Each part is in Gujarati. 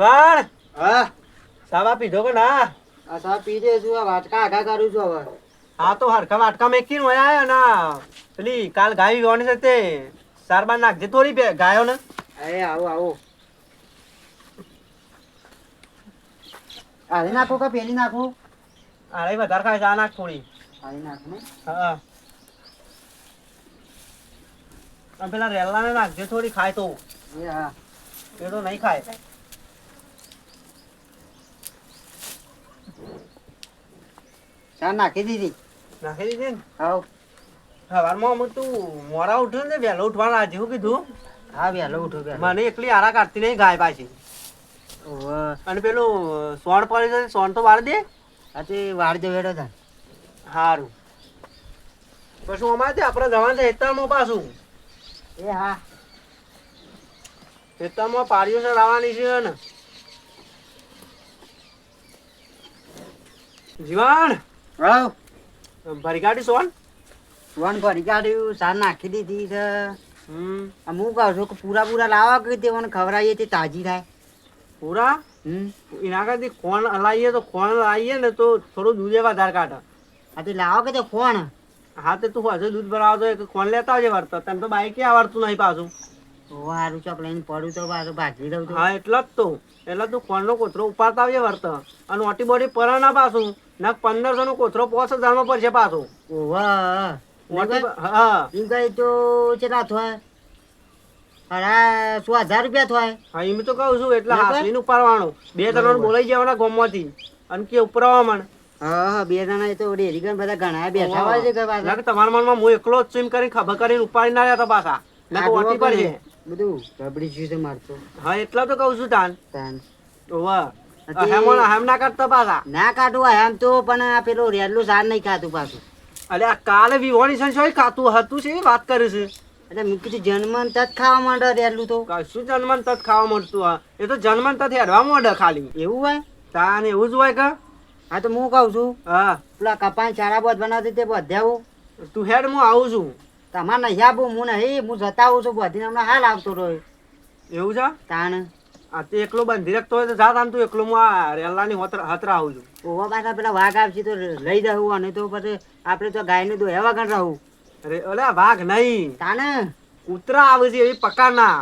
જીવાણ હા. સાવા પીધો કે ના? આ સા પી છું આ વાટકા આઘા કરું છું હવે. હા તો હરખા વાટકા મેકીને આયો ના. પેલી કાલ ગાય વિવાની છે તે. સારબાર નાખજે થોડી ગાયો ને. અરે આવો આવો. આરે નાખો કે પેલી નાખું? અરે વધારે ખાય છે આ નાખ થોડી. આરે નાખ ને. હા. પેલા ને નાખજે થોડી ખાય તો. એ હા. પેલો નહીં ખાય. ચા નાખી દીધી. નાખી દીધી ને હાવ. સવારમાં અમે તું મોડા ઉઠ્યો ને વહેલો ઉઠવાનું આજે શું કીધું? હા વહેલો ઉઠો મને એકલી આરા કાઢતી નહીં ગાય પાછી. અને પેલું સોણ પડી સોણ તો વાળી દે. હા તે વાળ દે વેડો થાય સારું પછી અમારે ત્યાં આપણે જવાનું છે હેતાળમાં પાછું. એ હા. હેતાળમાં પાડીઓ છે લાવવાની છે ને. જીવાણ! હાવ ભરી કાઢી સોન સોન ભરી કાઢ્યું સાર નાખી દીધી છે. હમ. આ હું કહું છું કે પૂરા પૂરા લાવા કે તે મને ખવડાવીએ તે તાજી થાય. પૂરા? હમ. એના કરતી કોણ હલાવીએ તો કોણ લાવીએ ને તો થોડું દૂધ વધારે કાઢે. હા તે લાવો કે તે કોણ હા તે તું હજુ દૂધ ભરાવતો કે કોણ લેતા આવજે વર્ત. તને તો બાઈકે આવડતું નહીં પાછું? હારું ચોક લઈને પડું તો પાછું ભાગી દઉં હા એટલે જ તો. એટલે તું કોણનો કોથરો ઉપાડતા આવજે વર્ત. અને ઓટી બોટી પર ના પાછું. ના પંદરસો નો કોથરો પાંચ હજારમાં પડશે પાછું. હા. એમ કહે તો કેટલા થાય અરે સો હજાર રૂપિયા થાય હા એમ તો કહું છું એટલે બરાબર. હાસલીને ઉપાડવાનું. બે ત્રણ બોલાઈ જવાના ગોમમાંથી અને કે ઉપરાવા માંડ હા હા બે જણા એ તો ડેરી ગણ બધા ઘણા બેઠા હોય છે કે તમારા મનમાં હું એકલો જ એમ કરીને ખબર કરીને ઉપાડી ના રહ્યા પાછા. ના તો ઓટી પડશે. બધું રબડી જ્યુસ મારતો હા એટલા તો કહું છું તાન. તાન. વાહ હેમ ના કરતા પાછા. ના કાઢું એમ તો પણ પેલું રેડલું સાર નહીં ખાતું પાછું. અરે આ કાલે વિહોણી છે શું ખાતું હતું છે વાત કરે છે. એટલે મેં કીધું જન્મન તત ખાવા માંડે રેડલું તો. શું જન્મન તત ખાવા મળતું હા એ તો જન્મન તત હેડવા માંડે ખાલી. એવું હોય? તાને એવું જ હોય કે? હા તો હું કહું છું. હા. પેલા કપાસ ચારા બોધ બનાવતી તે બધ્યાવું તું હેડ હું આવું છું. તમારે નહીં આવું હું નહીં હું જતા આવું છું. બધીને હમણાં હાલ આવતો રહ્યો. એવું છે? તાણ. આ તે એકલો બંધી રાખતો હોય તો જા આમ તું એકલો હું આ રેલાની હોતર આવું છું. ઓવા પાછા પેલા વાઘ આવશે તો લઈ જવું અને તો પછી આપણે તો ગાયને દોહ્યા વગર રહું. અરે અલે વાઘ નહીં. તાને? કૂતરા આવે છે એવી પકારના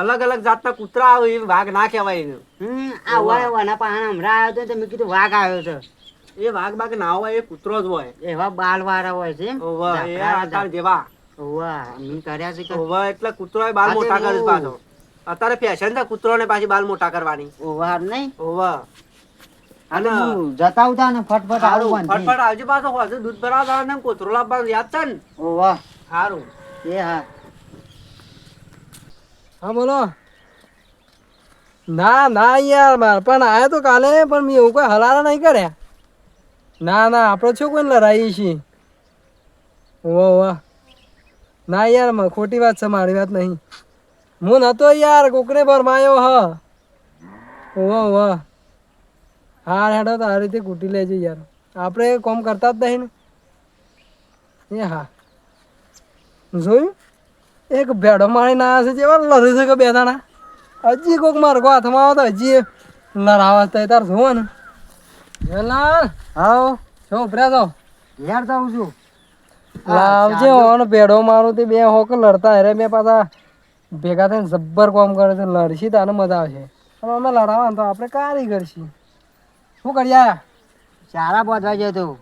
અલગ અલગ જાતના કૂતરા આવે એવી વાઘ ના કહેવાય એને. હમ આ હોય એના પાણા હમણાં આવ્યો તો મેં કીધું વાઘ આવ્યો છે. એ વાઘ બાઘ ના હોય એ કૂતરો જ હોય. એવા બાલ વાળા હોય છે. ઓવા એ આકાર જેવા. ઓવા કર્યા છે ઓવા એટલે કૂતરો બાલ મોટા કરે પાછો. અત્યારે ફેશન છે કૂતરો ને પાછી બાલ મોટા કરવાની. ઓવાર નહીં. ઓવા અને જતા ઉતા ને ફટફટ આવું ફટફટ આવજે પાછો હોય દૂધ ભરાવતા ને કોથરો લાવવાનું યાદ છે ને? ઓવા સારું એ હા. હા બોલો. ના ના યાર માર પણ આયા તો કાલે પણ મેં એવું કોઈ હલારા નહીં કર્યા. ના ના આપણે શું કોઈ લડાઈ છીએ? વાહ વાહ ના યાર ખોટી વાત છે મારી વાત નહીં. હું નતો યાર કોકને ભરમાયો હ. વાહ વાહ હાર હેડો તો આ રીતે કૂટી લેજો યાર. આપણે કોમ કરતા જ નહીં ને. એ હા. જોયું? એક ભેડો મારીને આવ્યા છે જેવા લડે છે કે બે દાણા. હજી કોઈક માર્ગો હાથમાં આવે તો હજી લડાવા તો તાર જોવો ને જલાલ આવો. છો ઉપર્યા તો યાર જાઉં છું. લાવજે ઓન ભેડો મારું તે બે હોક લડતા રે બે પાછા. ભેગા થઈને જબ્બર કોમ કરે છે લડશી તાને મજા આવશે. પણ અમે લડાવવા તો આપણે કારીગર છીએ શું કર્યા સારા ચારા બોધવા ગયો તો.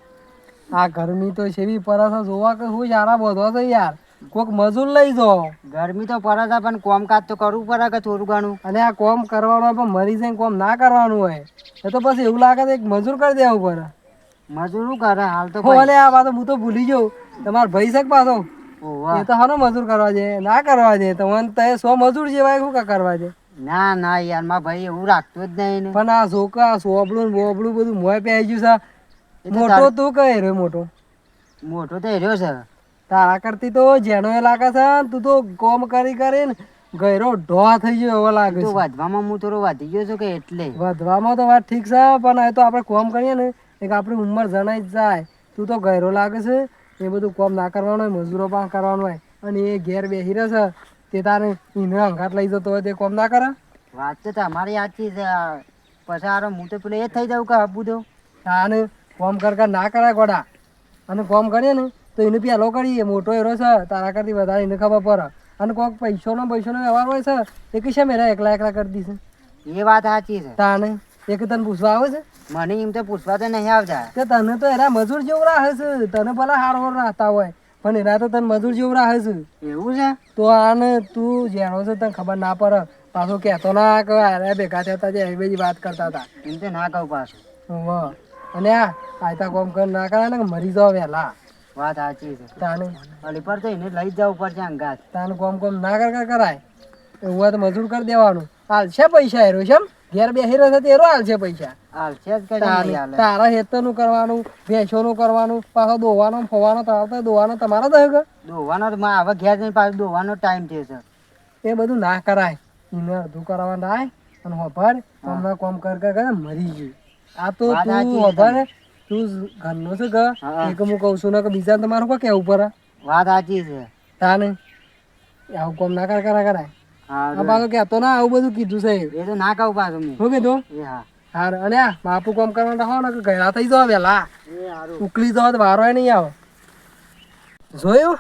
આ ગરમી તો છેવી પરાસા જોવા કે શું સારા બધો છે યાર? કોક મજૂર લઈ જો. ગરમી તો પડે પણ પણ કોમકાજ તો કરવું પડે કે થોડું ઘણું? અને આ કોમ કરવાનું હોય પણ મરી જઈને કોમ ના કરવાનું હોય. એ તો પછી એવું લાગે છે એક મજૂર કરી દેવું પડે. મજૂરું કરે? હાલ તો હો, આ વાત હું તો ભૂલી જઉં તમારા ભાઈ છે પાછો? એ તો હાનો મજૂર કરવા છે ના કરવા છે તમને તય સો મજૂર જેવાય શું કા કરવા છે ના ના યાર મારા ભાઈ એવું રાખતો જ નહીં પણ આ છોકરા સોબલું ને બધું મોય પહેરી ગયું છે. મોટો તું કહે રે મોટો? મોટો તો રહ્યો છે. તારા કરતી તો જેનો એ લાગે છે તું તો કોમ કરી કરીને ગયરો ઢો થઈ ગયો એવો લાગે તો છે. વધવામાં હું થોડો વધી ગયો છું કે એટલે. વધવામાં તો વાત ઠીક છે પણ એ તો આપણે કોમ કરીએ ને એક આપણી ઉંમર જણાઈ જાય. તું તો ગયરો લાગે છે. એ બધું કોમ ના કરવાનું હોય મજૂરો પણ કરવાનું હોય અને એ ઘેર બેસી રહેશે તે તારે ઈંધણ અંગાટ લઈ જતો હોય તે કોમ ના કરે? વાત તો તમારી સાચી છે. પછી આરો હું તો પેલો એ થઈ જાઉં કે હબુ દઉં? આને કોમ કર કર ના કરાય ગોડા. અને કોમ કરીએ ને તો એને પેલો કરીએ મોટો એરો છે તારા કરતી વધારે એને ખબર પડે. અને કોઈક પૈસોનો પૈસોનો વ્યવહાર હોય છે એ કઈ છે મેરા એકલા એકલા કરી દીશે? એ વાત સાચી છે. તાને? એક તને પૂછવા આવે છે? મને એમ તો પૂછવા તો નહીં આવતા. કે તને તો એના મજૂર જેવું રાખે છે. તને ભલા હાર હોર રાખતા હોય. પણ એના તો તને મજૂર જેવું રાખે છે. એવું છે? તો આને તું જેનો છે તને ખબર ના પડે. પાછો કહેતો ના કે અરે ભેગા થતા જે એવી બધી વાત કરતા હતા. એમ તો ના કહું પાછું. વાહ અને આ આયતા કોમ કર ના કરે ને મરી જાવ વહેલા. વાત સાચી છે. તાને અલી પર તો એને લઈ જ ઉપર છે અંગાત. તાને કોમ કોમ ના કર કરાય. એવું તો મજૂર કરી દેવાનું. હાલ છે પૈસા હેરો છે એમ? ઘેર બેસી રહ્યો છે તેરો હાલશે પૈસા. જ કરી તારે નહીં હાલે. તારા હેતરનું કરવાનું ભેંસોનું કરવાનું પાછો દોવાનો ફોવાનો તારા તો દોવાનો તમારો દહે કે દોવાનો તો માં હવે ઘેર જઈને પાછો દોવાનો ટાઈમ છે. સર એ બધું ના કરાય. એને અડધું કરવા ના અને હોભર તમને કોમ કર કર મરી ગયું. આ તો તું હોભર તું ઘરનો છે કે. એક હું કહું છું ને કે બીજા તમારું કો કેવું પર વાત સાચી છે. તાને આવું કોમ ના કર કરા કરાય. આ પાછો કહેતો ના આવું બધું કીધું છે. એ તો ના કહું પાછું મેં. શું કીધું? હાર અને બાપુ કોમ કરવા હો ને કે થઈ જાવ વેલા. ઉકલી જાવ તો વારો નહીં આવે. જોયું?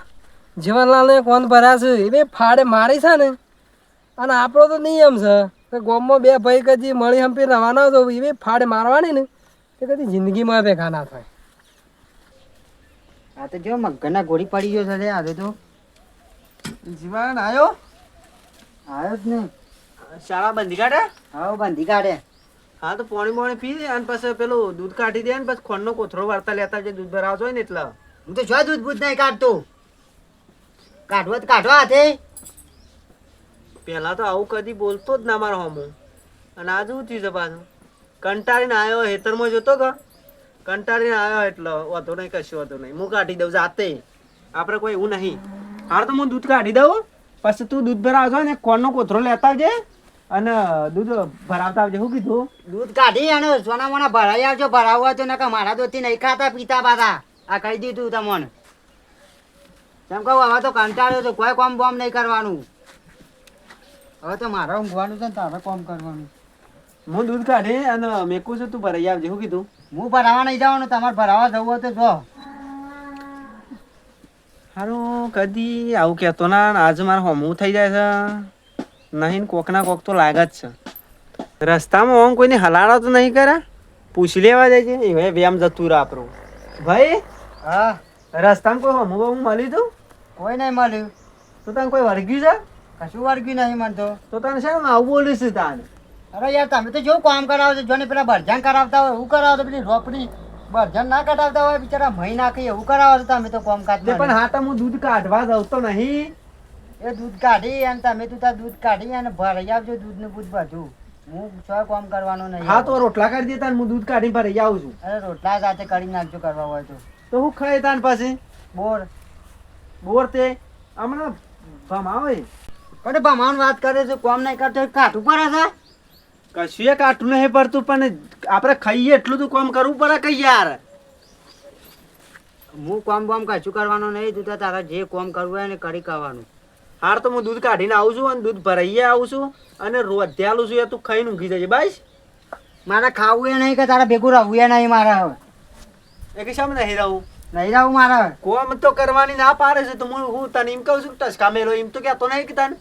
જીવનલાલને કોણ ભર્યા છે. એ બે ફાડે મારી છે ને. અને આપણો તો નિયમ છે તો ગોમમાં બે ભાઈ કદી મળી હંપી રવાના તો એ બે ફાડે મારવાની ને તે કદી જિંદગીમાં ભેગા ના થાય. આ તો જો મગના ગોળી પડી ગયો છે આજે તો જીવન આવ્યો આવ્યો જ નહીં. શાળા બંધી કાઢે? હા બંધી કાઢે. હા તો પાણી પાણી પી અને પછી પેલું દૂધ કાઢી દે ને પછી ખોંડનો કોથરો વાર્તા લેતા જે દૂધ ભરાવતો હોય ને એટલે. હું તો જો દૂધ બૂધ નહીં કાઢતો. કાઢવા તો કાઢવા હાથે. પહેલા તો આવું કદી બોલતો જ ના મારો હમું. અને આ શું થયું છે પાછું? કંટાળીને આવ્યો હેતરમાં જોતો કે? કંટાળીને આવ્યો એટલે વાંધો નહીં કશું વાંધો નહીં. હું કાઢી દઉં જાતે. આપણે કોઈ એવું નહીં. હાર તો હું દૂધ કાઢી દઉં. પછી તું દૂધ ભરાવજો ને કોણનો કોથરો લેતા આવજે અને દૂધ ભરાવતા આવજે શું કીધું? દૂધ કાઢી અને સોના મોના ભરાઈ આવજો ભરાવવા તો નકા મારા દોસ્તી નહીં ખાતા પીતા પાતા. આ કહી દીધું તમને. તેમ કહું હવે તો કંટાળ્યો છે કોઈ કોમ બોમ નહીં કરવાનું. હવે તો મારે ઊંઘવાનું છે ને તારે કોમ કરવાનું. હું દૂધ કાઢી અને મેકું છું તું ભરાઈ આવજે શું કીધું? હું ભરાવા નહીં જવાનું તમારે ભરાવા જવું હોય તો જો. હારું કદી આવું કહેતો ના આજે મારે હમું થઈ જાય છે. નહીં ને કોક તો લાગે જ છે. રસ્તામાં આમ કોઈને હલાડો તો નહીં કરે? પૂછી લેવા જાય છે એ ભાઈ વ્યામ જતું રહે આપણું. ભાઈ હા? રસ્તામાં કોઈ હમું બમું મળ્યું તું? કોઈ નહીં મળ્યું. તો તને કોઈ વર્ગ્યું છે? કશું વર્ગ્યું નહીં મને તો. તને છે આવું છે તાને? અરે યાર તમે તો જેવું કામ કરાવો છો જોને પેલા ભરજાન કરાવતા હોય એવું કરાવો તો પેલી રોપડી ભરજાન ના કઢાવતા હોય બિચારા મહી નાખી એવું કરાવો છો તમે તો કોમ તે પણ હા તો હું દૂધ કાઢવા જાઉં તો નહીં. એ દૂધ કાઢી અને તમે તું તાર દૂધ કાઢી અને ભરાઈ આવજો દૂધનું દૂધ બધું. હું છો કોમ કરવાનું નહીં. હા તો રોટલા કાઢી દેતા હું દૂધ કાઢી ભરાઈ આવું છું. અરે રોટલા સાથે કરી નાખજો કરવા હોય તો. તો હું ખાઈ તાન પાસે બોર. બોર તે હમણાં ભમાવે. પણ ભમાવાની વાત કરે છે કોમ નહીં કરતો કાઠું પડે છે? કશું એ કાઠું નહીં પડતું પણ આપણે ખાઈએ એટલું તો કામ કરવું પડે કે યાર? હું કોમ બોમ કશું કરવાનું નહીં તું તો તારા જે કોમ કરવું હોય ને કરી કરવાનું હાર તો હું દૂધ કાઢીને આવું છું અને દૂધ ભરાઈએ આવું છું અને રોધ્યાલું છું એ તું ખાઈને ઊંઘી જજે બસ. મારે ખાવું એ નહીં કે તારા ભેગું રહવું એ નહીં મારે હવે. એ કે શામ નહીં રહું? નહીં રહું મારે કોમ તો કરવાની ના પાડે છે તો હું હું તને એમ કહું છું કે ટસકા મેલો એમ તો કહેતો નહીં કે તને.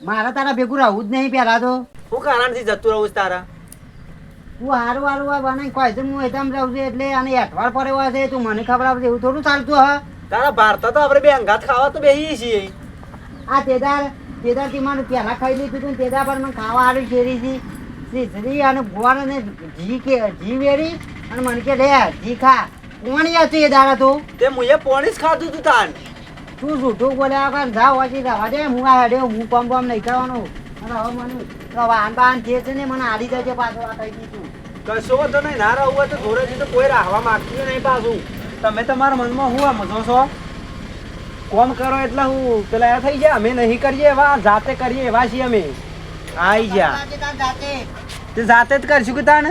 મારે તારા ભેગું રહવું જ નહીં પહેલા તો. હું કારણથી જતું રહું છું તારા? હું હારું હારું હોય બનાવી કોઈ હું એકદમ રહું છું એટલે આને અઠવાડ પડ્યો હોય છે તું મને ખબર આપશે એવું થોડું ચાલતું હા. તારા ભારત તો આપણે બે અંગાત ખાવા તો બેહીએ છીએ. આ તેદાર તેદારથી મને પહેલા ખાઈ લીધું હતું તેદાર પર મને ખાવા હારું શેરી હતી શ્રી અને ગોળ અને ઘી કે ઘી વેરી અને મને કે લે ઘી ખા. પોણી યાર તું એ દાડા તું? તે મુએ પોણી જ ખાધું તું તાન. તું જૂઠું બોલ્યા વગર જા હોજી રવા દે. હું આ હેડે હું પમ પમ નહીં ખાવાનું અને હવે મને વાહન બાહન જે છે ને મને આડી જજે પાછો આ કહી દીધું કશો તો નહીં ના રહું હોય તો જોડેથી તો કોઈ રાહવા માંગતું નહીં પાછું. તમે તમારા મનમાં હું આ મજો છો? કોમ કરો એટલે હું પેલા થઈ ગયા અમે નહીં કરીએ એવા જાતે કરીએ એવા છીએ અમે. જાતે. તે જાતે જ કરશું કે તાને